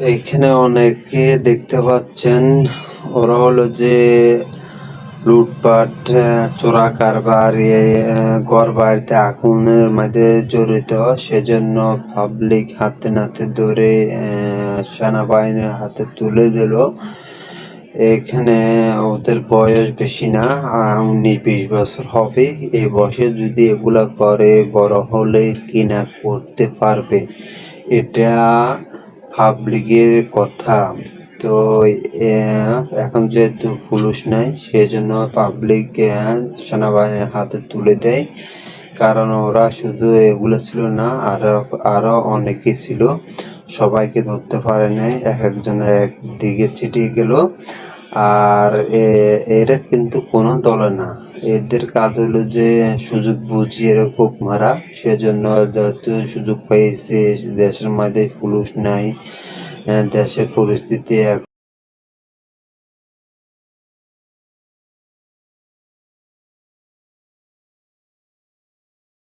এইখানে অনেকে দেখতে পাচ্ছেন, ওরা হলো যে লুটপাট চোরা কারবার ঘর বাড়িতে আগুনের মধ্যে জড়িত। সেজন্য পাবলিক হাতে নাতে ধরে সেনাবাহিনীর হাতে তুলে দিল। এখানে ওদের বয়স বেশি না উনিশ বিশ বছর হবে। এই বয়সে যদি এগুলা করে, বড় হলে কিনা করতে পারবে? এটা পাবলিকের কথা। তো এখন যেহেতু পুলিশ নাই, সেজন্য পাবলিক সেনাবাহিনীর হাতে তুলে দেয়। কারণ ওরা শুধু এগুলো ছিল না, আরও আরও অনেকে ছিল। সবাইকে ধরতে পারে নাই, এক একজন একদিকে ছিটিয়ে গেল। আর এরা কিন্তু কোনো দলে না। এদের কাজ হলো যে সুযোগ বুঝিয়ে খুব মারা, সেজন্য যত সুযোগ পাইছে, দেশের মধ্যে পুলিশ নাই, দেশের পরিস্থিতি